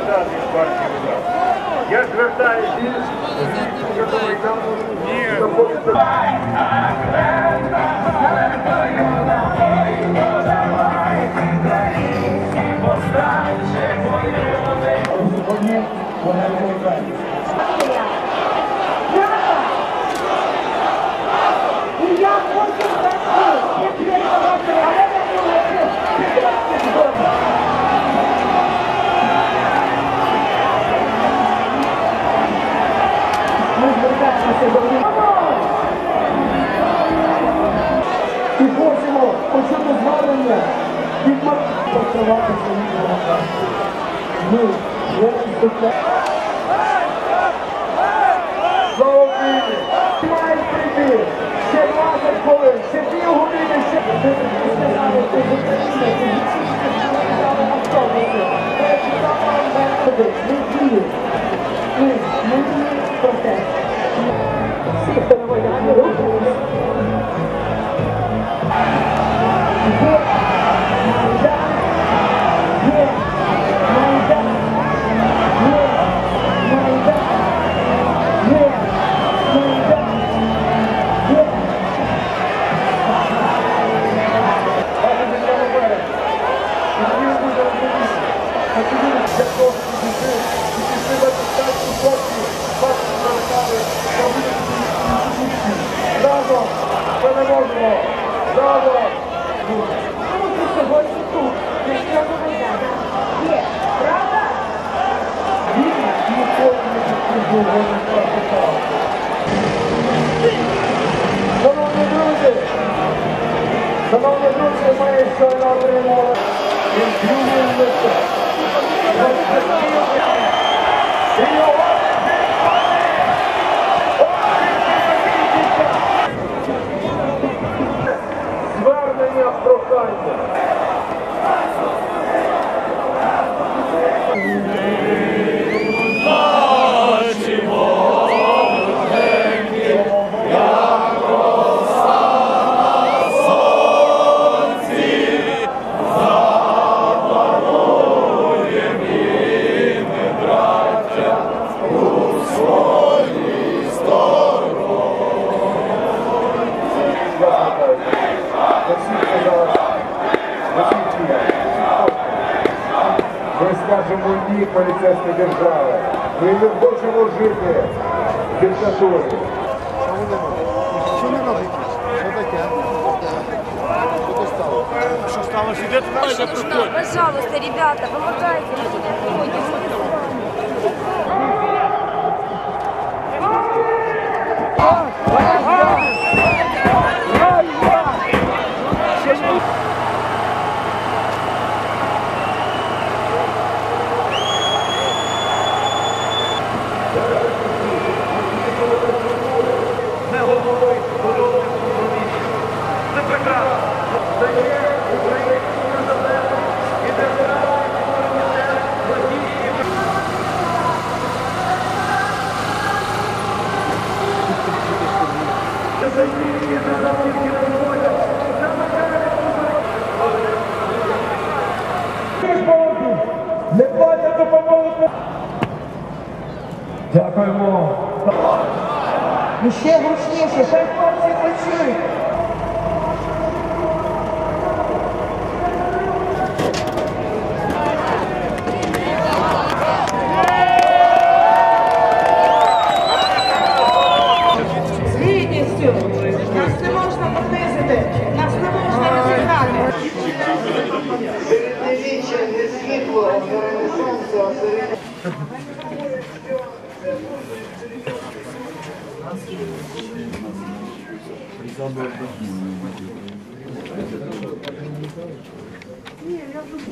подати з партії удар. Я звертаюся знаходиться. І І хочемо почути звернення від працювати свої демократії. Ми не виступаємо. Слава Україні! Мають прийти ще 20 хвилин, ще пів години, ще ви сказали, Szanowni wróćcie, panie, z kolejną trybą. Ми скажемо ні поліцейської держави. Ми не хочемо жити в диктатурі. Що не робите? Що таке? Стало? Пожалуйста, ребята, помогайте. Не Дякуємо. Ще гучніше, хай хлопці почують. Середньовіччя.